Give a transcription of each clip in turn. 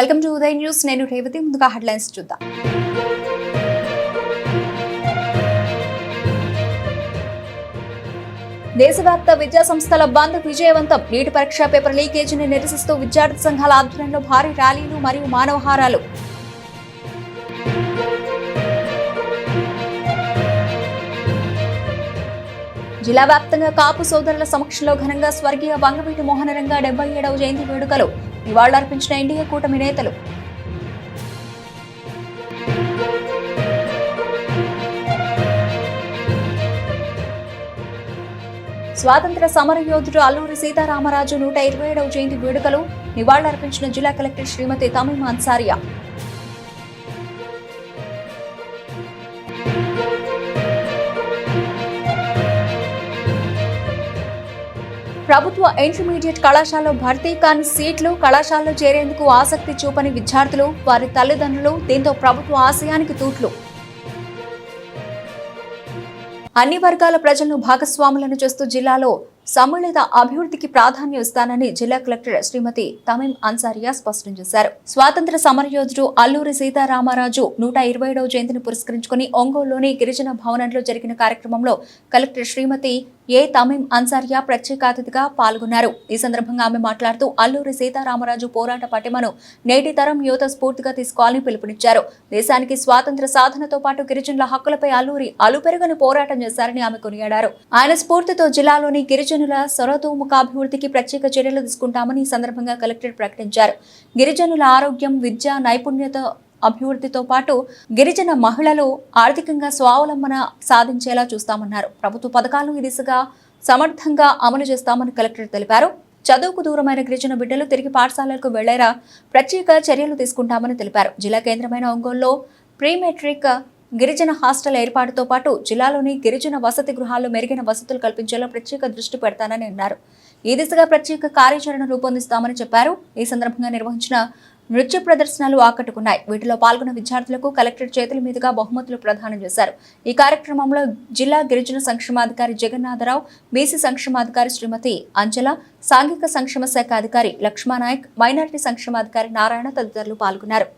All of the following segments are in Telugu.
Welcome to Uday news. నేను రేవతి. ముందుగా హెడ్లైన్స్ చూద్దాం. దేశవ్యాప్త విద్యా సంస్థల బంద్ విజయవంతం. నీటి పరీక్ష పేపర్ లీకేజీని నిరసిస్తూ విద్యార్థి సంఘాల ఆధ్వర్యంలో భారీ ర్యాలీలు మరియు మానవహారాలు. జిల్లా వ్యాప్తంగా కాపు సోదరుల సమక్షంలో ఘనంగా స్వర్గీయ వంగవీటి మోహనరంగ డెబ్బై ఏడవ జయంతి వేడుకలు నివాళులర్పించిన ఎన్డీఏ కూటమి నేతలు. స్వాతంత్ర సమర యోధుడు అల్లూరి సీతారామరాజు నూట ఇరవై ఏడవ జయంతి వేడుకలు నివాళులర్పించిన జిల్లా కలెక్టర్ శ్రీమతి తమిమ్ అన్సారియా ప్రభుత్వ ఇంటర్మీడియట్ కళాశాలలో భర్తీ కాని సీట్లు కళాశాలలో చేరేందుకు ఆసక్తి చూపని విద్యార్థులు వారి తల్లిదండ్రులు దీంతో ప్రభుత్వ ఆశయానికి తూట్లు. అన్ని వర్గాల ప్రజలను భాగస్వాములను చేస్తూ జిల్లాలో సమ్మిళిత అభివృద్ధికి ప్రాధాన్యం ఇస్తానని జిల్లా కలెక్టర్ శ్రీమతి తమీం అన్సారియా స్పష్టం చేశారు. స్వాతంత్ర సమరయోధుడు అల్లూరి సీతారామరాజు నూట ఇరవైడవ జయంతిని పురస్కరించుకుని ఒంగోలులోని గిరిజన భవనంలో జరిగిన కార్యక్రమంలో కలెక్టర్ శ్రీమతి ఏ తమీం అన్సారియా ప్రత్యేక అతిథిగా పాల్గొన్నారు. ఈ సందర్భంగా ఆమె మాట్లాడుతూ అల్లూరి సీతారామరాజు పోరాట పటిమను నేటి తరం యువత స్ఫూర్తిగా తీసుకోవాలని పిలుపునిచ్చారు. దేశానికి స్వాతంత్ర సాధనతో పాటు గిరిజనుల హక్కులపై అల్లూరి అలుపెరుగని పోరాటం చేశారని ఆమె కొనియాడారు. ఆయన స్ఫూర్తితో జిల్లాలోని గిరిజనుల సర్వతోముఖాభివృద్ధికి ప్రత్యేక చర్యలు తీసుకుంటామని ఈ సందర్భంగా కలెక్టర్ ప్రకటించారు. గిరిజనుల ఆరోగ్యం విద్య నైపుణ్యత అభివృద్ధితో పాటు గిరిజన మహిళలు ఆర్థికంగా స్వావలంబన సాధించేలా చూస్తామన్నారు. ప్రభుత్వ పథకాలను ఈ దిశగా సమర్థంగా అమలు చేస్తామని కలెక్టర్ తెలిపారు. చదువుకు దూరమైన గిరిజన బిడ్డలు తిరిగి పాఠశాలలకు వెళ్ళేలా ప్రత్యేక చర్యలు తీసుకుంటామని తెలిపారు. జిల్లా కేంద్రమైన ఒంగోలులో ప్రీ మెట్రిక్ గిరిజన హాస్టల్ ఏర్పాటుతో పాటు జిల్లాలోని గిరిజన వసతి గృహాల్లో మెరుగైన వసతులు కల్పించేలా ప్రత్యేక దృష్టి పెడతానని అన్నారు. ఈ దిశగా ప్రత్యేక కార్యాచరణ రూపొందిస్తామని చెప్పారు. ఈ సందర్భంగా నిర్వహించిన నృత్య ప్రదర్శనలు ఆకట్టుకున్నాయి. వీటిలో పాల్గొన్న విద్యార్థులకు కలెక్టర్ చేతుల మీదుగా బహుమతులు ప్రదానం చేశారు. ఈ కార్యక్రమంలో జిల్లా గిరిజన సంక్షేమాధికారి జగన్నాథరావు బీసీ సంక్షేమాధికారి శ్రీమతి అంజల సాంఘిక సంక్షేమ శాఖ అధికారి లక్ష్మానాయక్ మైనారిటీ సంక్షేమాధికారి నారాయణ తదితరులు పాల్గొన్నారు.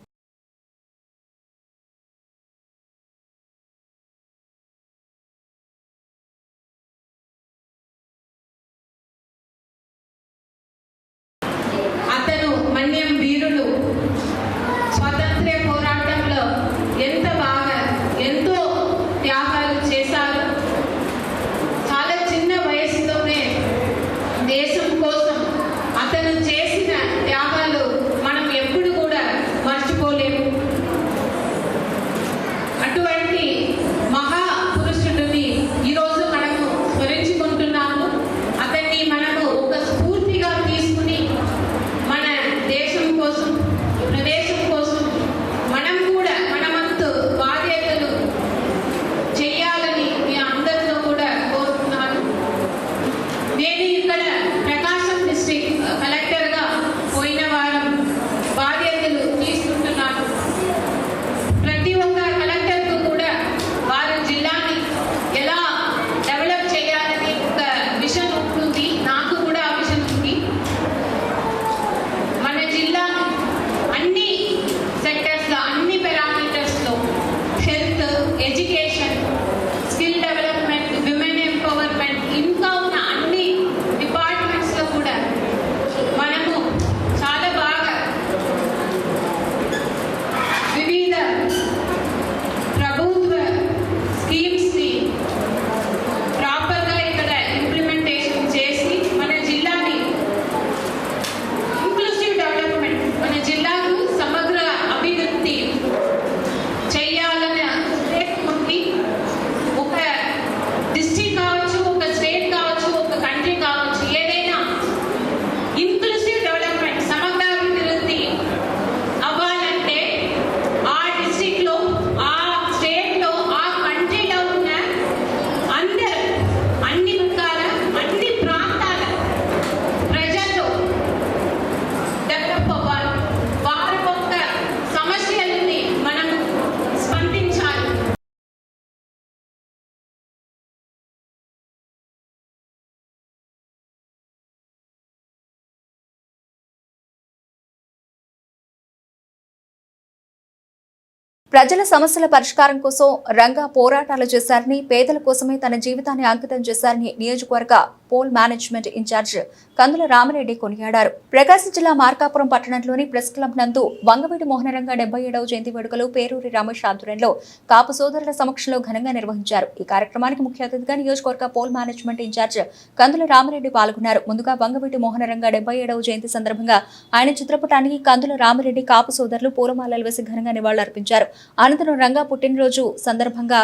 ప్రజల సమస్యల పరిష్కారం కోసం రంగా పోరాటాలు చేశారని పేదల కోసమే తన జీవితాన్ని అంకితం చేశారని నియోజకవర్గ poll management incharge Kandula Ramareddy కొనియాడారు. ప్రకాశం జిల్లా మార్కాపురం పట్టణంలోని ప్రెస్ క్లబ్ నందు వంగవీటి మోహనరంగ డెబ్బై ఏడవ జయంతి వేడుకలు పేరూరి రమేష్ ఆధ్వర్యంలో కాపు సోదరుల సమక్షంలో ఘనంగా నిర్వహించారు. ఈ కార్యక్రమానికి ముఖ్య అతిథిగా నియోజకవర్గ poll management incharge Kandula Ramareddy పాల్గొన్నారు. ముందుగా వంగవీటి మోహనరంగ డెబ్బై ఏడవ జయంతి సందర్భంగా ఆయన చిత్రపటానికి కందుల రామరెడ్డి కాపు సోదరులు పూలమాలలు వేసి ఘనంగా నివాళులర్పించారు. అనంతరం రంగా పుట్టినరోజు సందర్భంగా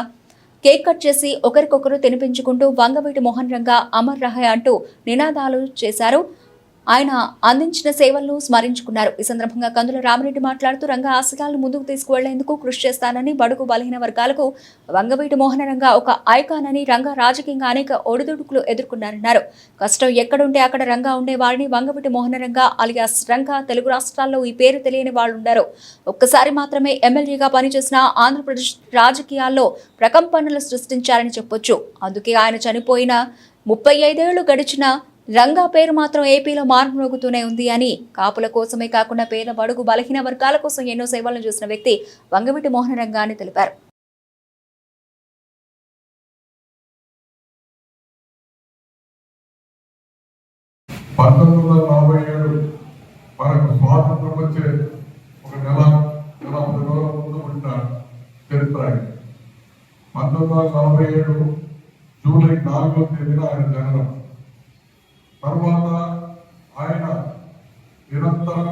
కేక్ కట్ చేసి ఒకరికొకరు తినిపించుకుంటూ వంగవీటి మోహన్ రంగా అమర్ రహయ్ అంటూ నినాదాలు చేశారు. ఆయన అందించిన సేవలను స్మరించుకున్నారు. ఈ సందర్భంగా కందుల రామరెడ్డి మాట్లాడుతూ రంగ ఆశయాలను ముందుకు తీసుకువెళ్ళేందుకు కృషి చేస్తానని బడుగు బలహీన వర్గాలకు వంగవీటి మోహన రంగ ఒక ఐకాన్ అని రంగ రాజకీయంగా అనేక ఒడిదుడుకులు ఎదుర్కొన్నారన్నారు. కష్టం ఎక్కడుంటే అక్కడ రంగా ఉండేవారిని వంగవీటి మోహన రంగ అలియాస్ రంగ తెలుగు రాష్ట్రాల్లో ఈ పేరు తెలియని వాళ్ళు ఉన్నారు ఒక్కసారి మాత్రమే ఎమ్మెల్యేగా పనిచేసిన ఆంధ్రప్రదేశ్ రాజకీయాల్లో ప్రకంపనలు సృష్టించారని చెప్పొచ్చు. అందుకే ఆయన చనిపోయిన ముప్పై ఐదేళ్ళు గడిచిన రంగా పేరు మాత్రం ఏపీలో మారుమోగుతూనే ఉంది అని. కాపుల కోసమే కాకుండా పేద బడుగు బలహీన వర్గాల కోసం ఎన్నో సేవలను చేసిన వ్యక్తి వంగవిటి మోహన రంగా అని తెలిపారు. పంతొమ్మిది వందల నలభై ఏడు మనకు స్వాతంత్రం వచ్చే ఒక నెల నెల పది రోజుల ముందు చరిత్ర పంతొమ్మిది వందల నలభై ఏడు జూలై నాలుగో తేదీన ఆయన జననం తర్వాత ఆయన నిరంతరం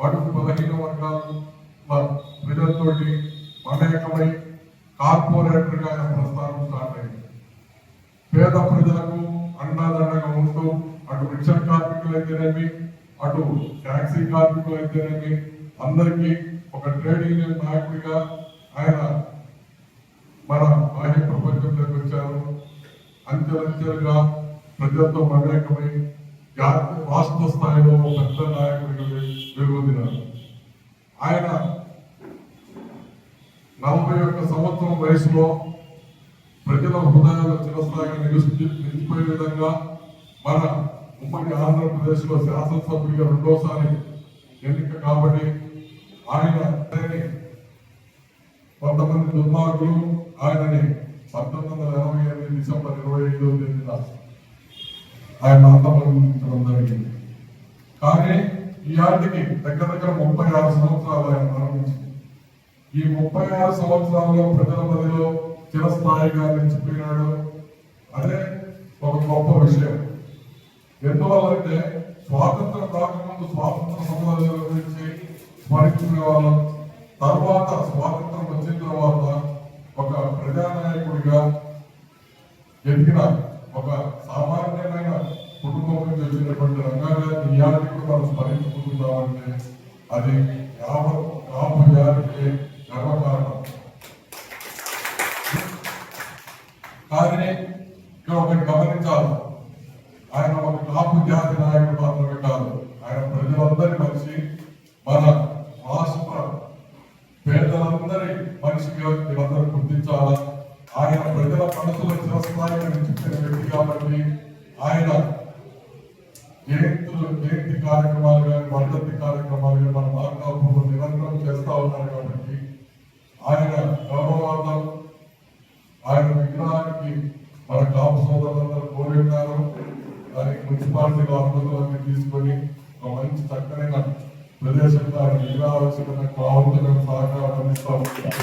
బడుగు బలహీన వర్గాల ప్రజలతోటి మమేకమై కార్పొరేటర్గా ఆయన ప్రస్థానం స్టార్ట్ అయింది పేద ప్రజలకు అండదండగా ఉంటూ అటు రిక్షా కార్మికులు అయితేనేమి అటు ట్యాక్సీ కార్మికులు అయితేనేమి అందరికీ ఒక ట్రేడ్ యూనియన్ నాయకుడిగా ఆయన మన బాహ్య ప్రపంచంలోకి వచ్చారు అంచెలంచెలుగా ప్రజలతో మమేకమై జాతీయ రాష్ట్ర స్థాయిలో ఒక పెద్ద నాయకుడిగా వెలుగొందినారు ఆయన నలభై ఒక్క సంవత్సరం ప్రజల హృదయాలు చిరస్థాయిగా నిలిచి నిలిచిపోయే విధంగా మన ఉమ్మడి ఆంధ్రప్రదేశ్లో శాసనసభ్యుడిగా రెండోసారి ఎన్నిక కాబట్టి ఆయన కొంతమంది దుర్మార్గులు ఆయనని పంతొమ్మిది వందల ఎనభై ఎనిమిది డిసెంబర్ ఇరవై ఐదో తేదీన ఆయన అంతమందించడం జరిగింది. కానీ ఈ ఆటికి దగ్గర దగ్గర ముప్పై ఆరు సంవత్సరాలు ఆయన మరణించింది. ఈ ముప్పై ఆరు సంవత్సరాల్లో ప్రజల మధ్యలో చిరస్థాయిగా నిలిచిపోయినాడు. అదే ఒక గొప్ప విషయం. ఎందువల్లంటే స్వాతంత్రం రాకముందు స్వాతంత్ర సమరాల గురించి స్మరించుకునే వాళ్ళం. తర్వాత స్వాతంత్రం వచ్చిన తర్వాత ఒక ప్రజానాయకుడిగా ఎదిగిన ఒక సామాన్యమైన కుటుంబం నుంచి వచ్చినటువంటి రంగారెడ్డి ఇయాలని కూడా మనం స్మరించుకుంటున్నామంటే అది యావత్ కాపు జాతికి గర్వకారణం కానీ ఇక్కడ ఒకటి గమనించాలి ఆయన ఒక కాపు జాతి నాయకుడు మాత్రమే కాదు ఆయన ప్రజలందరి మనిషి మన రాష్ట్ర పేదలందరి మనిషిగా మీరందరూ గుర్తించాలా ఆయన ప్రజల మనసులో చిరస్థాయిగా నిలిచిపోయిన వ్యక్తి కాబట్టి ఆయన జయంతులు జయంతి కార్యక్రమాలు కానీ వర్ధంతి కార్యక్రమాలు కానీ మన మార్గాపురంలో నిరంతరం చేస్తా ఉన్నారు కాబట్టి ఆయన గౌరవార్థం ఆయన విగ్రహానికి మన కాపు సోదరులందరూ కోరి ఉన్నారు దానికి మున్సిపాలిటీ అనుమతులన్నీ తీసుకొని ఒక మంచి చక్కనైన ప్రదేశంలో ఆయన విగ్రహావిష్కరణ కావుతున్న సహకారం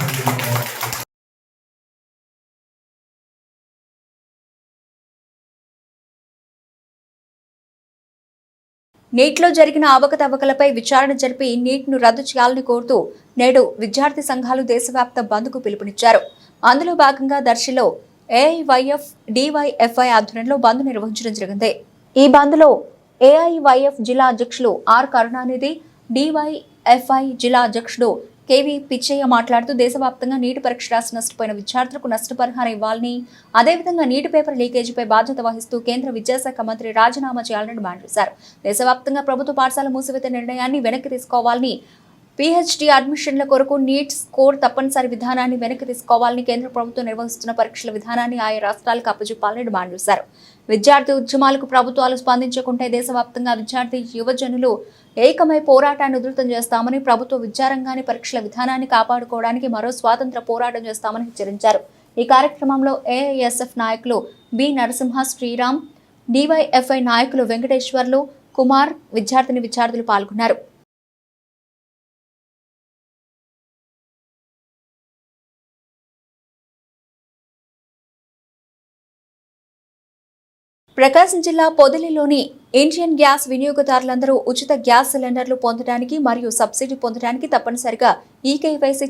నీట్లో జరిగిన అవకతవకలపై విచారణ జరిపి నీట్ను రద్దు చేయాలని కోరుతూ నేడు విద్యార్థి సంఘాలు దేశవ్యాప్త బంద్కు పిలుపునిచ్చారు. అందులో భాగంగా దర్శిలో ఏఐవైఎఫ్ డివైఎఫ్ఐ ఆధ్వర్యంలో బంద్ నిర్వహించడం జరిగింది. ఈ బంద్లో ఏఐవైఎఫ్ జిల్లా అధ్యక్షులు ఆర్ కరుణానిధి డివై ఎఫ్ఐ జిల్లా అధ్యక్షుడు కేవీ పిచ్చయ్య మాట్లాడుతూ దేశవ్యాప్తంగా నీటి పరీక్ష రాసి నష్టపోయిన విద్యార్థులకు నష్టపరిహారం ఇవ్వాలని అదేవిధంగా నీటి పేపర్ లీకేజీపై బాధ్యత వహిస్తూ కేంద్ర విద్యాశాఖ మంత్రి రాజీనామా చేయాలని డిమాండ్ చేశారు. దేశవ్యాప్తంగా ప్రభుత్వ పాఠశాల మూసివేత నిర్ణయాన్ని వెనక్కి తీసుకోవాలని పీహెచ్డీ అడ్మిషన్ల కొరకు నీట్ స్కోర్ తప్పనిసరి విధానాన్ని వెనక్కి తీసుకోవాలని కేంద్ర ప్రభుత్వం నిర్వహిస్తున్న పరీక్షల విధానాన్ని ఆయా రాష్ట్రాలకు అప్పజెప్పాలని డిమాండ్ చేశారు. విద్యార్థి ఉద్యమాలకు ప్రభుత్వాలు స్పందించకుంటే దేశవ్యాప్తంగా విద్యార్థి యువజనులు ఏకమై పోరాటాన్ని ఉధృతం చేస్తామని ప్రభుత్వ విద్యారంగాన్ని పరీక్షల విధానాన్ని కాపాడుకోవడానికి మరో స్వాతంత్ర పోరాటం చేస్తామని హెచ్చరించారు. ఈ కార్యక్రమంలో ఏఐఎస్ఎఫ్ నాయకులు బి. నరసింహ శ్రీరామ్ డివైఎఫ్ఐ నాయకులు వెంకటేశ్వర్లు కుమార్ విద్యార్థిని విద్యార్థులు పాల్గొన్నారు. ప్రకాశం జిల్లా పొదిలిలోని ఇండియన్ గ్యాస్ వినియోగదారులందరూ ఉచిత గ్యాస్ సిలిండర్లు పొందడానికి మరియు సబ్సిడీ పొందడానికి తప్పనిసరిగా ఈ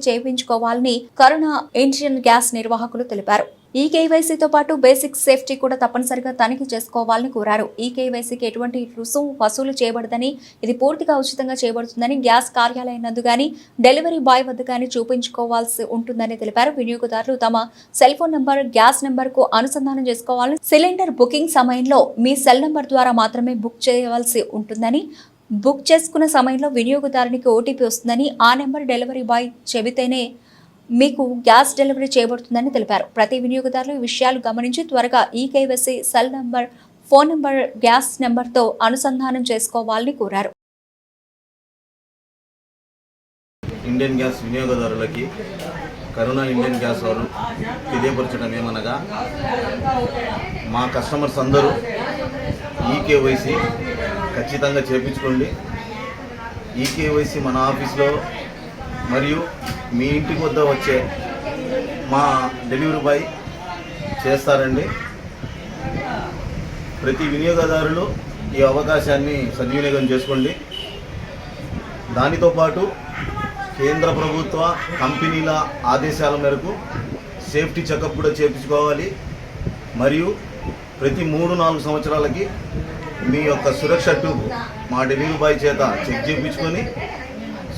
చేయించుకోవాలని కరోనా ఇండియన్ గ్యాస్ నిర్వాహకులు తెలిపారు. ఈ కేవైసీతో పాటు బేసిక్ సేఫ్టీ కూడా తప్పనిసరిగా తనిఖీ చేసుకోవాలని కోరారు. ఈ కేవైసీకి ఎటువంటి రుసుము వసూలు చేయబడదని ఇది పూర్తిగా ఉచితంగా చేయబడుతుందని గ్యాస్ కార్యాలయం నందు గాని డెలివరీ బాయ్ వద్ద గాని చూపించుకోవాల్సి ఉంటుందని తెలిపారు. వినియోగదారులు తమ సెల్ ఫోన్ నంబర్ గ్యాస్ నెంబర్కు అనుసంధానం చేసుకోవాలని సిలిండర్ బుకింగ్ సమయంలో మీ సెల్ నంబర్ ద్వారా మాత్రమే బుక్ చేయవలసి ఉంటుందని బుక్ చేసుకున్న సమయంలో వినియోగదారునికి ఓటీపీ వస్తుందని ఆ నెంబర్ డెలివరీ బాయ్ చెబితేనే మీకు గ్యాస్ డెలివరీ చేయబడుతుందని తెలిపారు. ప్రతి వినియోగదారులు ఈ విషయాలు గమనించి త్వరగా ఈ KYC cell number phone number gas నెంబర్తో అనుసంధానం చేసుకోవాలని కోరారు. ఇండియన్ గ్యాస్ వినియోగదారులకి కరోనా ఇండియన్ గ్యాస్ వారు తెలియపరచడం ఏమనగా మా కస్టమర్స్ అందరూ ఈకేవైసీ ఖచ్చితంగా చేపించుకోండి. ఈకేవైసీ మన ఆఫీస్లో మరియు మీ ఇంటి వద్ద వచ్చే మా డెలివరీ బాయ్ చేస్తారండి. ప్రతి వినియోగదారులు ఈ అవకాశాన్ని సద్వినియోగం చేసుకోండి. దానితో పాటు కేంద్ర ప్రభుత్వ కంపెనీల ఆదేశాల మేరకు సేఫ్టీ చెకప్ కూడా చేయించుకోవాలి మరియు ప్రతి మూడు నాలుగు సంవత్సరాలకి మీ యొక్క సురక్ష ట్యూబ్ మా డెలివరీ బాయ్ చేత చెక్ చేయించుకొని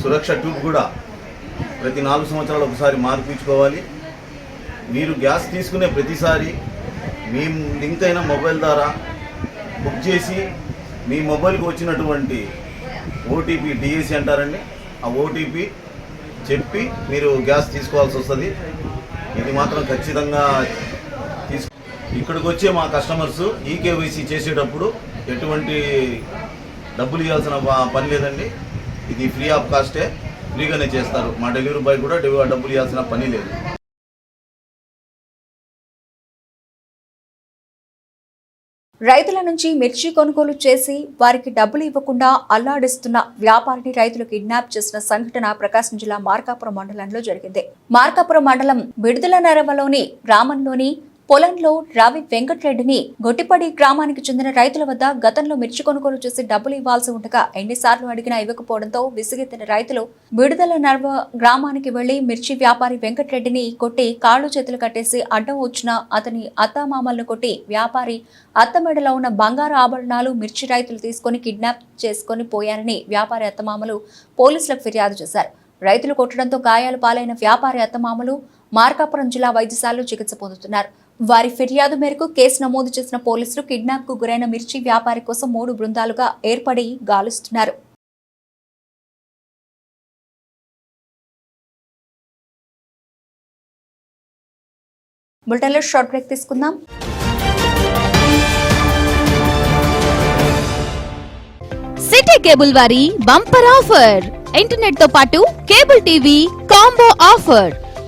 సురక్ష ట్యూబ్ కూడా ప్రతి నాలుగు సంవత్సరాలు ఒకసారి మార్పించుకోవాలి. మీరు గ్యాస్ తీసుకునే ప్రతిసారి మీ లింక్ అయిన మొబైల్ ద్వారా బుక్ చేసి మీ మొబైల్కి వచ్చినటువంటి ఓటీపీ డిఎస్సి అంటారండి ఆ ఓటీపీ చెప్పి మీరు గ్యాస్ తీసుకోవాల్సి వస్తుంది. ఇది మాత్రం ఖచ్చితంగా తీసు ఇక్కడికి వచ్చే మా కస్టమర్స్ ఈకేవైసీ చేసేటప్పుడు ఎటువంటి డబ్బులు ఇవ్వాల్సిన పని లేదండి. ఇది ఫ్రీ ఆఫ్ కాస్టే ఫ్రీగానే చేస్తారు. మా డెలివరీ బాయ్ కూడా డబ్బులు ఇవ్వాల్సిన పని లేదు. రైతుల నుంచి మిర్చి కొనుగోలు చేసి వారికి డబ్బులు ఇవ్వకుండా అల్లాడిస్తున్న వ్యాపారిని రైతులు కిడ్నాప్ చేసిన సంఘటన ప్రకాశం జిల్లా మార్కాపురం మండలంలో జరిగింది. మార్కాపురం మండలం బిడుదల నరవలోని గ్రామంలోని పొలంలో రవి వెంకటరెడ్డిని గొట్టిపడి గ్రామానికి చెందిన రైతుల వద్ద గతంలో మిర్చి కొనుగోలు చేసి డబ్బులు ఇవ్వాల్సి ఉండగా ఎన్నిసార్లు అడిగినా ఇవ్వకపోవడంతో విసిగెత్తిన రైతులు విడుదల నర్వ గ్రామానికి వెళ్ళి మిర్చి వ్యాపారి వెంకటరెడ్డిని కొట్టి కాళ్ళు చేతులు కట్టేసి అడ్డం వచ్చిన అతని అత్తామామలను కొట్టి వ్యాపారి అత్తమెడలో ఉన్న బంగారు ఆభరణాలు మిర్చి రైతులు తీసుకొని కిడ్నాప్ చేసుకొని పోయారని వ్యాపారి అత్తమామలు పోలీసులకు ఫిర్యాదు చేశారు. రైతులు కొట్టడంతో గాయాలు పాలైన వ్యాపారి అత్తమామలు మార్కాపురం జిల్లా వైద్యశాలలో చికిత్స పొందుతున్నారు. వారి ఫిర్యాదు మేరకు కేసు నమోదు చేసిన పోలీసులు కిడ్నాప్కు గురైన మిర్చి వ్యాపారి కోసం మూడు బృందాలుగా ఏర్పడి గాలుస్తున్నారు. బులెటిన్లో షార్ట్ బ్రేక్ తీసుకుందాం. సిటీ కేబుల్ వారి బంపర్ ఆఫర్. ఇంటర్నెట్తో పాటు cable TV combo offer.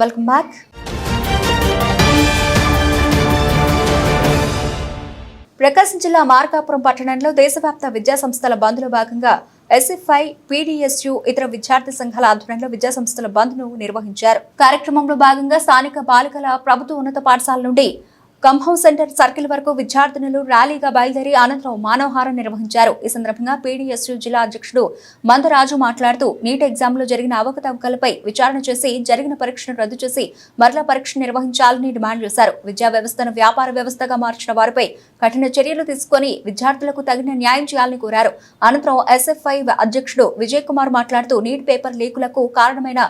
Welcome back Prakasam జిల్లా మార్కాపురం పట్టణంలో దేశవ్యాప్త విద్యా సంస్థల బంద్లో భాగంగా ఎస్ఎఫ్ఐ పీడీఎస్యు ఇతర విద్యార్థి సంఘాల ఆధ్వర్యంలో విద్యా సంస్థల బంద్ను నిర్వహించారు. కార్యక్రమంలో భాగంగా స్థానిక బాలికల ప్రభుత్వ ఉన్నత పాఠశాల నుండి కంహౌస్ సెంటర్ సర్కిల్ వరకు విద్యార్థినులు ర్యాలీగా బయలుదేరి అనంతరం మానవహారం నిర్వహించారు. ఈ సందర్భంగా పీడీఎస్యు జిల్లా అధ్యక్షుడు మందరాజు మాట్లాడుతూ నీట్ ఎగ్జామ్లో జరిగిన అవకతవకలపై విచారణ చేసి జరిగిన పరీక్షను రద్దు చేసి మరలా పరీక్ష నిర్వహించాలని డిమాండ్ చేశారు. విద్యా వ్యవస్థను వ్యాపార వ్యవస్థగా మార్చిన వారిపై కఠిన చర్యలు తీసుకొని విద్యార్థులకు తగిన న్యాయం చేయాలని కోరారు. అనంతరం ఎస్ఎఫ్ఐ అధ్యక్షుడు విజయ్ కుమార్ మాట్లాడుతూ నీట్ పేపర్ లీకులకు కారణమైన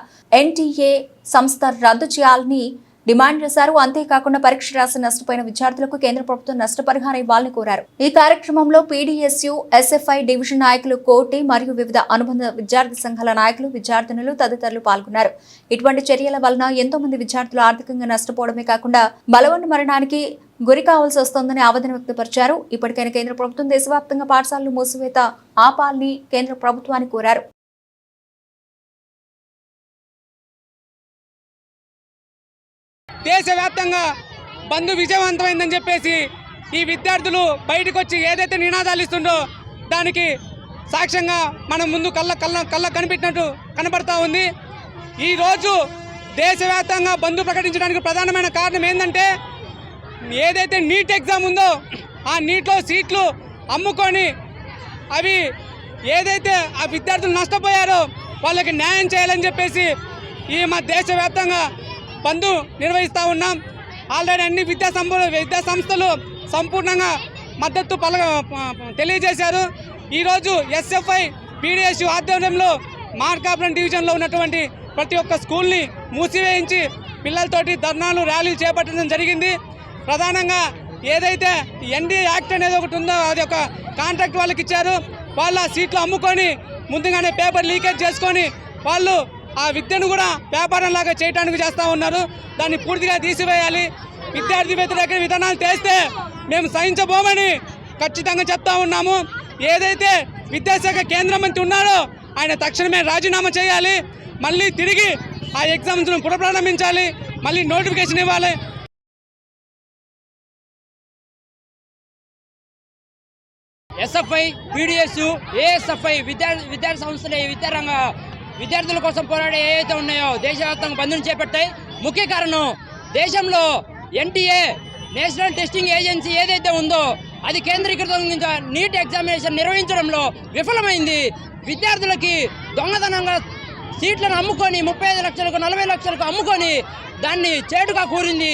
ఎన్టీఏ సంస్థ రద్దు చేయాలని డిమాండ్ చేశారు. అంతేకాకుండా పరీక్ష రాసి నష్టపోయిన విద్యార్థులకు కేంద్ర ప్రభుత్వం నష్టపరిహారం ఇవ్వాలని కోరారు. ఈ కార్యక్రమంలో పీడీఎస్యు ఎస్ఎఫ్ఐ డివిజన్ నాయకులు కోటి మరియు వివిధ అనుబంధ విద్యార్థి సంఘాల నాయకులు విద్యార్థినులు తదితరులు పాల్గొన్నారు. ఇటువంటి చర్యల వలన ఎంతో మంది విద్యార్థులు ఆర్థికంగా నష్టపోవడమే కాకుండా బలవన్న మరణానికి గురి కావాల్సి వస్తోందని ఆవేదన వ్యక్తపరిచారు. ఇప్పటికైనా కేంద్ర ప్రభుత్వం దేశవ్యాప్తంగా పాఠశాలలు మూసివేత ఆపాలని కేంద్ర ప్రభుత్వాన్ని కోరారు. దేశవ్యాప్తంగా బంద్ విజయవంతమైందని చెప్పేసి ఈ విద్యార్థులు బయటకు వచ్చి ఏదైతే నినాదాలు ఇస్తుండో దానికి సాక్ష్యంగా మనం ముందు కళ్ళ కళ్ళ కళ్ళ కనిపెట్టినట్టు కనబడతా ఉంది. ఈరోజు దేశవ్యాప్తంగా బంద్ ప్రకటించడానికి ప్రధానమైన కారణం ఏంటంటే ఏదైతే నీట్ ఎగ్జామ్ ఉందో ఆ నీట్లో సీట్లు అమ్ముకొని అవి ఏదైతే ఆ విద్యార్థులు నష్టపోయారో వాళ్ళకి న్యాయం చేయాలని చెప్పేసి ఈ మా దేశవ్యాప్తంగా బంద్ నిర్వహిస్తూ ఉన్నాం. ఆల్రెడీ అన్ని విద్యా సంపూ విద్యా సంస్థలు సంపూర్ణంగా మద్దతు పల తెలియజేశారు. ఈరోజు ఎస్ఎఫ్ఐ పీడిఎస్ ఆధ్వర్యంలో మార్కాపురం డివిజన్లో ఉన్నటువంటి ప్రతి ఒక్క స్కూల్ని మూసివేయించి పిల్లలతోటి ధర్నాలు ర్యాలీలు చేపట్టడం జరిగింది. ప్రధానంగా ఏదైతే ఎన్డీ యాక్ట్ అనేది ఒకటి ఉందో అది ఒక కాంట్రాక్ట్ వాళ్ళకి ఇచ్చారు. వాళ్ళ సీట్లు అమ్ముకొని ముందుగానే పేపర్ లీకేజ్ చేసుకొని వాళ్ళు ఆ విద్యను కూడా వ్యాపారం లాగా చేయడానికి చేస్తూ ఉన్నారు. దాన్ని పూర్తిగా తీసివేయాలి. విద్యార్థి వ్యతిరేక విధానాలు చేస్తే మేము సహించబోమని ఖచ్చితంగా చెప్తా ఉన్నాము. ఏదైతే విద్యాశాఖ కేంద్ర మంత్రి ఉన్నాడో ఆయన తక్షణమే రాజీనామా చేయాలి. మళ్ళీ తిరిగి ఆ ఎగ్జామ్స్ను పునఃప్రారంభించాలి. మళ్ళీ నోటిఫికేషన్ ఇవ్వాలి. ఎస్ఎఫ్ఐ పీడిఎస్ ఏఎస్ఎఫ్ఐ విద్యా విద్యార్థి సంస్థలు ఈ విద్యారంగ విద్యార్థుల కోసం పోరాడే ఏవైతే ఉన్నాయో దేశవ్యాప్తంగా బంద్ను చేపట్టాయి ముఖ్య కారణం దేశంలో ఎన్టీఏ నేషనల్ టెస్టింగ్ ఏజెన్సీ ఏదైతే ఉందో అది కేంద్రీకృతం నీట్ ఎగ్జామినేషన్ నిర్వహించడంలో విఫలమైంది. విద్యార్థులకి దొంగతనంగా సీట్లను అమ్ముకొని ముప్పై ఐదు లక్షలకు నలభై లక్షలకు అమ్ముకొని దాన్ని చేటుగా కూరింది.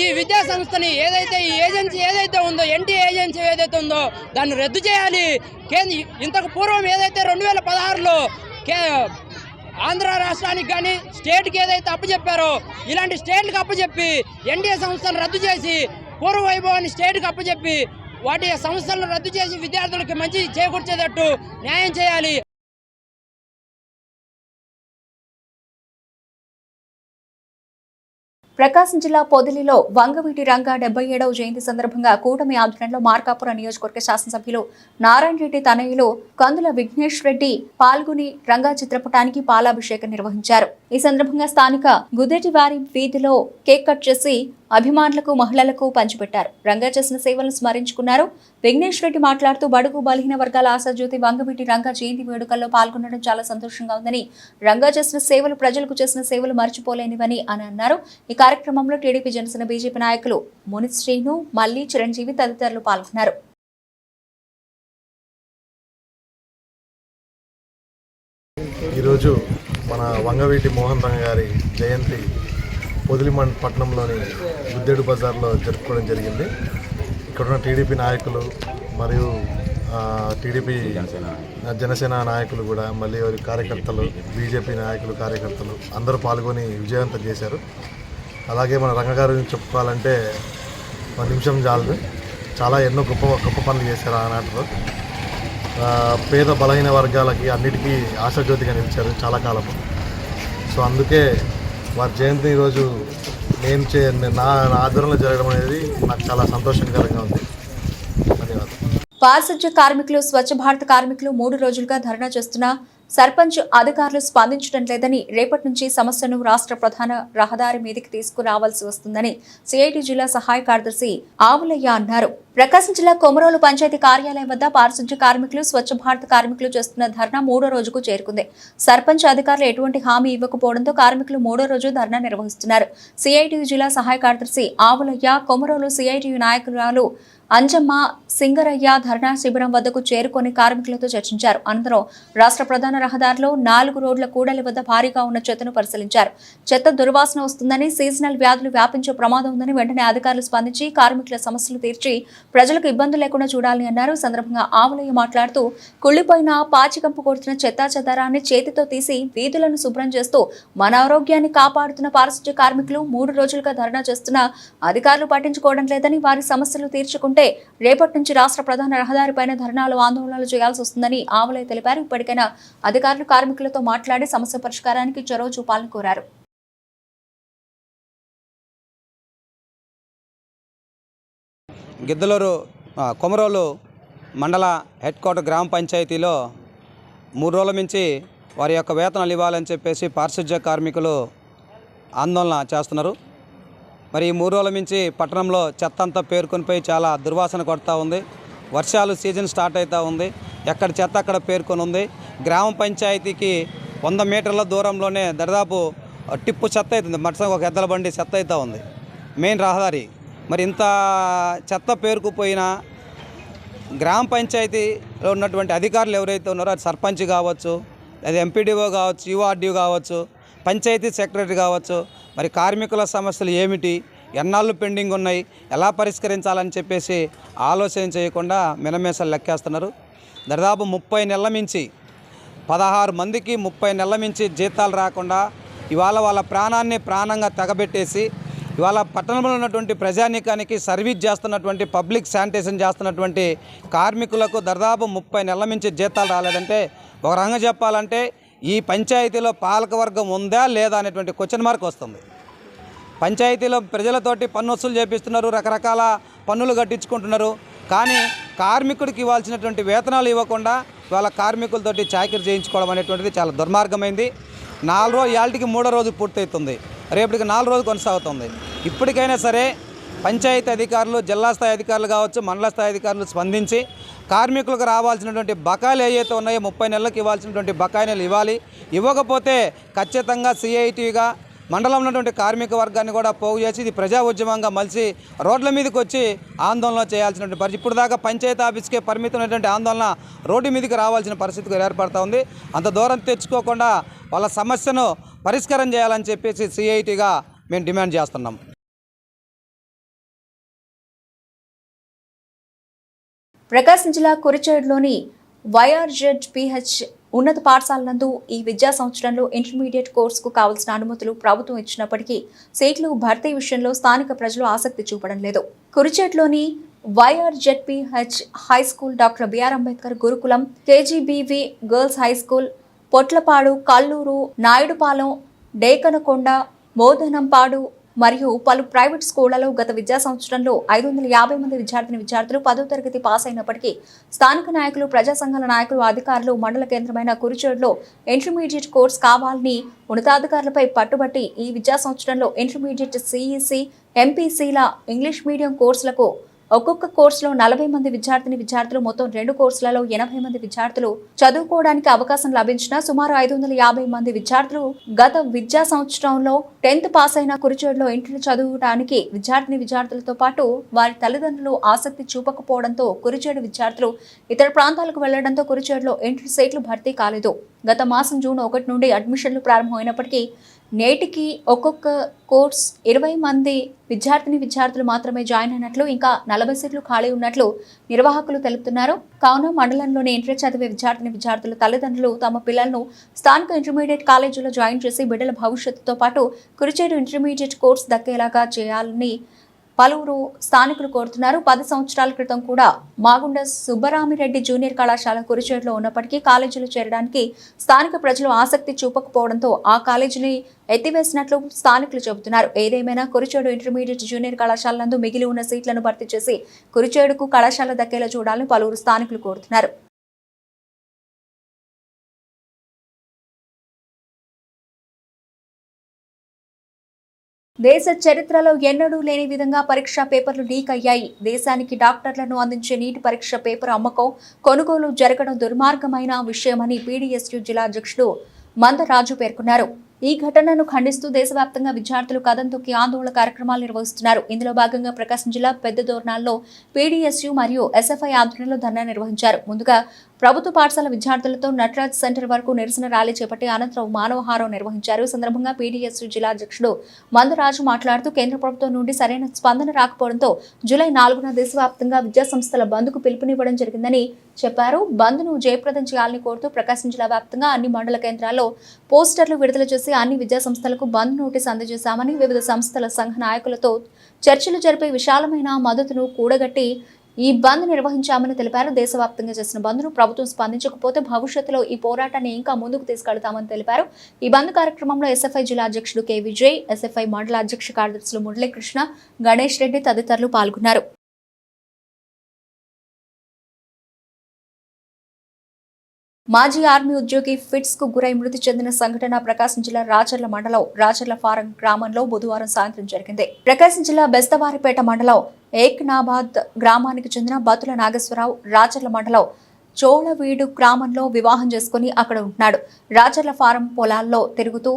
ఈ విద్యా సంస్థని ఏదైతే ఈ ఏజెన్సీ ఏదైతే ఉందో ఎన్టీ ఏజెన్సీ ఏదైతే ఉందో దాన్ని రద్దు చేయాలి. కేంద్ర ఇంతకు పూర్వం ఏదైతే రెండు వేల పదహారులో ఆంధ్ర రాష్ట్రానికి కానీ స్టేట్కి ఏదైతే అప్పచెప్పారో ఇలాంటి స్టేట్లకు అప్పచెప్పి ఎన్డీఏ సంస్థలను రద్దు చేసి పూర్వ వైభవాన్ని స్టేట్కి అప్పచెప్పి వాటి సంస్థలను రద్దు చేసి విద్యార్థులకి మంచి చేకూర్చేటట్టు న్యాయం చేయాలి. ప్రకాశం జిల్లా పొదిలిలో వంగవీటి రంగ డెబ్బై ఏడవ జయంతి సందర్భంగా కూటమి ఆధ్వర్యంలో మార్కాపురం నియోజకవర్గ శాసనసభ్యులు నారాయణ రెడ్డి తనయులు కందుల విఘ్నేష్ రెడ్డి పాల్గొని రంగా చిత్రపటానికి పాలాభిషేకం నిర్వహించారు. ఈ సందర్భంగా స్థానిక గుద్దెటివారి వీధిలో కేక్ కట్ చేసి అభిమానులకు మహిళలకు పంచిపెట్టారు. రంగా చేసిన సేవలను స్మరించుకున్నారు. విఘ్నేష్ రెడ్డి మాట్లాడుతూ బడుగు బలహీన వర్గాల ఆశాజ్యోతి వంగవీటి రంగా జయంతి వేడుకల్లో పాల్గొనడం చాలా సంతోషంగా ఉందని రంగా చేసిన సేవలు ప్రజలకు చేసిన సేవలు మర్చిపోలేనివని అని అన్నారు. ఈ కార్యక్రమంలో టీడీపీ జనసేన బీజేపీ నాయకులు మునిశ్రీను మల్లి చిరంజీవి తదితరులు పాల్గొన్నారు. ఈరోజు మన వంగవీటి మోహన్ రంగ గారి జయంతి పొదిలిమన్ పట్టణంలోని గుద్దెడు బజార్లో జరుపుకోవడం జరిగింది. ఇక్కడున్న టీడీపీ నాయకులు మరియు టీడీపీ జనసేన నాయకులు కూడా మళ్ళీ వారి కార్యకర్తలు బీజేపీ నాయకులు కార్యకర్తలు అందరూ పాల్గొని విజయవంతం చేశారు. అలాగే మన రంగగారు గురించి చెప్పుకోవాలంటే ఒక నిమిషం చాలదు చాలా ఎన్నో గొప్ప గొప్ప పనులు చేశారు ఆనాటిలో. పేద బలహీన వర్గాలకి అన్నిటికీ ఆశాజ్యోతిగా నిలిచారు చాలా కాలం సో అందుకే వారి జయంతి ఈరోజు నేను చే నా ఆధ్వర్యంలో జరగడం అనేది నాకు చాలా సంతోషకరంగా ఉంది. ధన్యవాదాలు. పారిశుధ్య కార్మికులు స్వచ్ఛ భారత్ కార్మికులు మూడు రోజులుగా ధర్నా చేస్తున్న సర్పంచ్ అధికారులు స్పందించడం లేదని రేపటి నుంచి సమస్యను రాష్ట్ర ప్రధాన రహదారి మీదకి తీసుకురావాల్సి వస్తుందని సిఐటి జిల్లా సహాయ కార్యదర్శి ఆవులయ్య అన్నారు. ప్రకాశం జిల్లా కొమరోలు పంచాయతీ కార్యాలయం వద్ద పారిశుధ్య కార్మికులు స్వచ్ఛ భారత్ కార్మికులు చేస్తున్న ధర్నా మూడో రోజుకు చేరుకుంది. సర్పంచ్ అధికారులు ఎటువంటి హామీ ఇవ్వకపోవడంతో కార్మికులు మూడో రోజు ధర్నా నిర్వహిస్తున్నారు. సిఐటి జిల్లా సహాయ కార్యదర్శి ఆవులయ్య కొమరోలు సిఐటి నాయకురాలు అంజమ్మ సింగరయ్య ధర్నా శిబిరం వద్దకు చేరుకొని కార్మికులతో చర్చించారు. అనంతరం రాష్ట్ర ప్రధాన రహదారిలో నాలుగు రోడ్ల కూడలి వద్ద భారీగా ఉన్న చెత్తను పరిశీలించారు. చెత్త దుర్వాసన వస్తుందని సీజనల్ వ్యాధులు వ్యాపించే ప్రమాదం ఉందని వెంటనే అధికారులు స్పందించి కార్మికుల సమస్యలు తీర్చి ప్రజలకు ఇబ్బందులు లేకుండా చూడాలని అన్నారు. సందర్భంగా ఆవులయ్య మాట్లాడుతూ కుళ్ళిపోయిన పాచికంపు కొడుతున్న చెత్తా చెదారాన్ని చేతితో తీసి వీధులను శుభ్రం చేస్తూ మన ఆరోగ్యాన్ని కాపాడుతున్న పారిశుద్ధ్య కార్మికులు మూడు రోజులుగా ధర్నా చేస్తున్న అధికారులు పట్టించుకోవడం లేదని వారి సమస్యలు తీర్చుకుంటూ రేపటి నుంచి రాష్ట్ర ప్రధాన రహదారిపైన ధర్నాలు ఆందోళనలు చేయాల్సి వస్తుందని ఆవులయ్య తెలిపారు. ఇప్పటికైనా అధికారులు కార్మికులతో మాట్లాడి సమస్య పరిష్కారానికి చొరవ చూపాలని కోరారు. గిద్దలూరు కొమరోలు మండల హెడ్ క్వార్టర్ గ్రామ పంచాయతీలో మూడు రోజుల నుంచి వారి యొక్క వేతనాలు ఇవ్వాలని చెప్పేసి పారిశుధ్య కార్మికులు ఆందోళన చేస్తున్నారు. మరి ఈ మూడు రోజుల నుంచి పట్టణంలో చెత్త అంతా పేర్కొనిపోయి చాలా దుర్వాసన కొడతా ఉంది. వర్షాలు సీజన్ స్టార్ట్ అవుతూ ఉంది. ఎక్కడ చెత్త అక్కడ పేర్కొని ఉంది. గ్రామ పంచాయతీకి వంద మీటర్ల దూరంలోనే దరిదాపు టిప్పు చెత్త అవుతుంది. మట్సం ఒక ఎద్దల బండి చెత్త అవుతూ ఉంది. మెయిన్ రహదారి. మరి ఇంత చెత్త పేరుకుపోయినా గ్రామ పంచాయతీలో ఉన్నటువంటి అధికారులు ఎవరైతే ఉన్నారో అది సర్పంచ్ కావచ్చు అది ఎంపీడీఓ కావచ్చు యూఆర్డీఓ కావచ్చు పంచాయతీ సెక్రటరీ కావచ్చు మరి కార్మికుల సమస్యలు ఏమిటి? ఎన్నాళ్ళు పెండింగ్ ఉన్నాయి? ఎలా పరిష్కరించాలని చెప్పేసి ఆలోచన చేయకుండా మినమేసలు లెక్కేస్తున్నారు. దాదాపు ముప్పై నెలల మించి పదహారు మందికి ముప్పై నెలల మించి జీతాలు రాకుండా ఇవాళ వాళ్ళ ప్రాణాన్ని ప్రాణంగా తెగబెట్టేసి ఇవాళ పట్టణంలో ఉన్నటువంటి ప్రజానీకానికి సర్వీస్ చేస్తున్నటువంటి పబ్లిక్ శానిటేషన్ చేస్తున్నటువంటి కార్మికులకు దాదాపు ముప్పై నెలల మించి జీతాలు రాలేదంటే ఒక రంగం చెప్పాలంటే ఈ పంచాయతీలో పాలకవర్గం ఉందా లేదా అనేటువంటి క్వశ్చన్ మార్క్ వస్తుంది. పంచాయతీలో ప్రజలతోటి పన్ను వసూలు చేపిస్తున్నారు రకరకాల పన్నులు కట్టించుకుంటున్నారు. కానీ కార్మికుడికి ఇవ్వాల్సినటువంటి వేతనాలు ఇవ్వకుండా వాళ్ళ కార్మికులతోటి చాకరీ చేయించుకోవడం అనేటువంటిది చాలా దుర్మార్గమైంది. నాలుగు రోజు ఇవాళకి మూడో రోజు పూర్తవుతుంది. రేపటికి నాలుగు రోజులు కొనసాగుతుంది. ఇప్పటికైనా సరే పంచాయతీ అధికారులు జిల్లా స్థాయి అధికారులు కావచ్చు మండల స్థాయి అధికారులు స్పందించి కార్మికులకు రావాల్సినటువంటి బకాయిలు ఏవైతే ఉన్నాయో ముప్పై నెలలకు ఇవ్వాల్సినటువంటి బకాయిలు ఇవ్వాలి. ఇవ్వకపోతే ఖచ్చితంగా సిఐటిగా మండలంలో ఉన్నటువంటి కార్మిక వర్గాన్ని కూడా పోగు చేసి ఇది ప్రజా ఉద్యమంగా మలిసి రోడ్ల మీదకి వచ్చి ఆందోళన చేయాల్సినటువంటి పరిస్థితి. ఇప్పుడు దాకా పంచాయతీ ఆఫీస్కే పరిమితమైనటువంటి ఆందోళన రోడ్డు మీదకి రావాల్సిన పరిస్థితి ఏర్పడతా ఉంది. అంత దూరం తెచ్చుకోకుండా వాళ్ళ సమస్యను పరిష్కారం చేయాలని చెప్పేసి సిఐటిగా మేము డిమాండ్ చేస్తున్నాం. ప్రకాశం జిల్లా కురిచేడులోని వైఆర్జెడ్ పిహెచ్ ఉన్నత పాఠశాల నందు ఈ విద్యా సంవత్సరంలో ఇంటర్మీడియట్ కోర్సుకు కావాల్సిన అనుమతులు ప్రభుత్వం ఇచ్చినప్పటికీ సీట్లు భర్తీ విషయంలో స్థానిక ప్రజలు ఆసక్తి చూపడం లేదు. కురిచేట్లోని YRZPH high school doctor BR Ambedkar Gurukulam KGBV girls high school Potlapadu Kalluru Naidupalem Dekanakonda Modanampadu మరియు పలు ప్రైవేట్ స్కూళ్ళలో గత విద్యా సంవత్సరంలో ఐదు వందల యాభై మంది విద్యార్థిని విద్యార్థులు పదో తరగతి పాస్ అయినప్పటికీ స్థానిక నాయకులు ప్రజా సంఘాల నాయకులు అధికారులు మండల కేంద్రమైన కురిచేడులో ఇంటర్మీడియట్ కోర్స్ కావాలని ఉన్నతాధికారులపై పట్టుబట్టి ఈ విద్యా సంవత్సరంలో ఇంటర్మీడియట్ సిఈసి ఎంపీసీల ఇంగ్లీష్ మీడియం కోర్సులకు ఒక్కొక్క కోర్సులో నలభై మంది విద్యార్థిని విద్యార్థులు మొత్తం రెండు కోర్సులలో ఎనభై మంది విద్యార్థులు చదువుకోవడానికి అవకాశం లభించిన సుమారు ఐదు వందల యాభై మంది విద్యార్థులు గత విద్యా సంవత్సరంలో టెన్త్ పాస్ అయిన కురిచేడులో ఇంటర్ చదువుటానికి విద్యార్థిని విద్యార్థులతో పాటు వారి తల్లిదండ్రులు ఆసక్తి చూపకపోవడంతో కురిచేడు విద్యార్థులు ఇతర ప్రాంతాలకు వెళ్ళడంతో కురిచేడులో ఇంటర్ సీట్లు భర్తీ కాలేదు. గత మాసం జూన్ ఒకటి నుండి అడ్మిషన్లు ప్రారంభమైనప్పటికీ నేటికి ఒక్కొక్క కోర్స్ ఇరవై మంది విద్యార్థిని విద్యార్థులు మాత్రమే జాయిన్ అయినట్లు ఇంకా నలభై సీట్లు ఖాళీ ఉన్నట్లు నిర్వాహకులు తెలుపుతున్నారు. కావున మండలంలోని ఇంటర్ చదివే విద్యార్థిని విద్యార్థుల తల్లిదండ్రులు తమ పిల్లలను స్థానిక ఇంటర్మీడియట్ కాలేజీలో జాయిన్ చేసి బిడ్డల భవిష్యత్తుతో పాటు కురిచేరు ఇంటర్మీడియట్ కోర్స్ దక్కేలాగా చేయాలని పలువురు స్థానికులు కోరుతున్నారు. పది సంవత్సరాల క్రితం కూడా మాగుండ సుబ్బరామిరెడ్డి జూనియర్ కళాశాల కురిచేడులో ఉన్నప్పటికీ కాలేజీలో చేరడానికి స్థానిక ప్రజలు ఆసక్తి చూపకపోవడంతో ఆ కాలేజీని ఎత్తివేసినట్లు స్థానికులు చెబుతున్నారు. ఏదేమైనా కురిచేడు ఇంటర్మీడియట్ జూనియర్ కళాశాల నందు మిగిలి ఉన్న సీట్లను భర్తీ చేసి కురిచేడుకు కళాశాల దక్కేలా చూడాలని పలువురు స్థానికులు కోరుతున్నారు. దేశ చరిత్రలో ఎన్నడూ లేని విధంగా పరీక్షా పేపర్లు లీక్ అయ్యాయి. దేశానికి డాక్టర్లను అందించే నీటి పరీక్ష పేపర్ అమ్మకం కొనుగోలు జరగడం దుర్మార్గమైన విషయమని పీడీఎస్యూ జిల్లా అధ్యక్షుడు మందరాజు పేర్కొన్నారు. ఈ ఘటనను ఖండిస్తూ దేశవ్యాప్తంగా విద్యార్థులు కథం తొక్కి ఆందోళన కార్యక్రమాలు నిర్వహిస్తున్నారు. ఇందులో భాగంగా ప్రకాశం జిల్లా పెద్ద దోర్నాల్లో పీడీఎస్యూ మరియు ఎస్ఎఫ్ఐ ఆధ్వర్యంలో ధర్నా నిర్వహించారు. ముందుగా ప్రభుత్వ పాఠశాల విద్యార్థులతో నటరాజ్ సెంటర్ వరకు నిరసన ర్యాలీ చేపట్టి అనంతరం మానవహారం నిర్వహించారు. ఈ సందర్భంగా పీడీఎస్ జిల్లా అధ్యక్షుడు మందరాజు మాట్లాడుతూ కేంద్ర ప్రభుత్వం నుండి సరైన స్పందన రాకపోవడంతో జూలై నాలుగున దేశవ్యాప్తంగా విద్యాసంస్థల బంద్కు పిలుపునివ్వడం జరిగిందని చెప్పారు. బంద్ను జయప్రదం చేయాలని కోరుతూ ప్రకాశం జిల్లా వ్యాప్తంగా అన్ని మండల కేంద్రాల్లో పోస్టర్లు విడుదల చేసి అన్ని విద్యా సంస్థలకు బంద్ నోటీస్ అందజేశామని వివిధ సంస్థల సంఘ నాయకులతో చర్చలు జరిపే విశాలమైన మద్దతును కూడగట్టి ఈ బంద్ నిర్వహించామని తెలిపారు. దేశవ్యాప్తంగా చేసిన బంద్ను ప్రభుత్వం స్పందించకపోతే భవిష్యత్తులో ఈ పోరాటాన్ని ఇంకా ముందుకు తీసుకెళ్తామని తెలిపారు. ఈ బంద్ కార్యక్రమంలో ఎస్ఎఫ్ఐ జిల్లా అధ్యక్షుడు కె విజయ్ ఎస్ఎఫ్ఐ మండల అధ్యక్ష కార్యదర్శులు మురళీకృష్ణ గణేష్ రెడ్డి తదితరులు పాల్గొన్నారు. మాజీ ఆర్మీ ఉద్యోగి ఫిట్స్కు గురై మృతి చెందిన సంఘటన ప్రకాశం జిల్లా రాచర్ల మండలం రాచర్ల ఫారం గ్రామంలో బుధవారం సాయంత్రం జరిగింది. ప్రకాశం జిల్లా బెస్తవారిపేట మండలం ఏక్నాబాద్ గ్రామానికి చెందిన బతుల నాగేశ్వరరావు రాచర్ల మండలం చోళవీడు గ్రామంలో వివాహం చేసుకుని అక్కడ ఉంటున్నాడు. రాచర్ల ఫారం పొలాల్లో తిరుగుతూ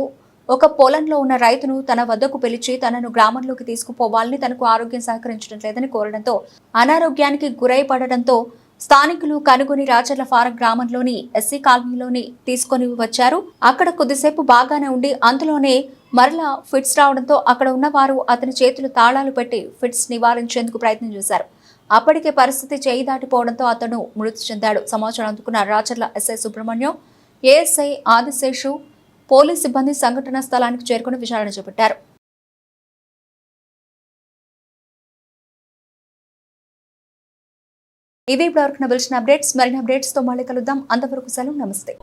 ఒక పొలంలో ఉన్న రైతును తన వద్దకు పిలిచి తనను గ్రామంలోకి తీసుకుపోవాలని తనకు ఆరోగ్యం సహకరించడం లేదని కోరడంతో అనారోగ్యానికి గురై పడడంతో స్థానికులు కనుగొని రాచర్ల ఫారం గ్రామంలోని ఎస్సీ కాలనీలోని తీసుకొని వచ్చారు. అక్కడ కొద్దిసేపు బాగానే ఉండి అందులోనే మరలా ఫిట్స్ రావడంతో అక్కడ ఉన్నవారు అతని చేతులు తాళాలు పెట్టి ఫిట్స్ నివారించేందుకు ప్రయత్నం చేశారు. అప్పటికే పరిస్థితి చేయి దాటిపోవడంతో అతను మృతి చెందాడు. సమాచారం అందుకున్న Racherla SI Subrahmanyam ASI Adiseshu police సిబ్బంది సంఘటనా స్థలానికి చేరుకుని విచారణ చేపట్టారు. ఇవి ఇప్పుడు వరకు నవల్సిన అప్డేట్స్ మరిన్ని అప్డేట్స్తో మళ్ళీ కలుద్దాం. అంతవరకు సెలవు. నమస్తే.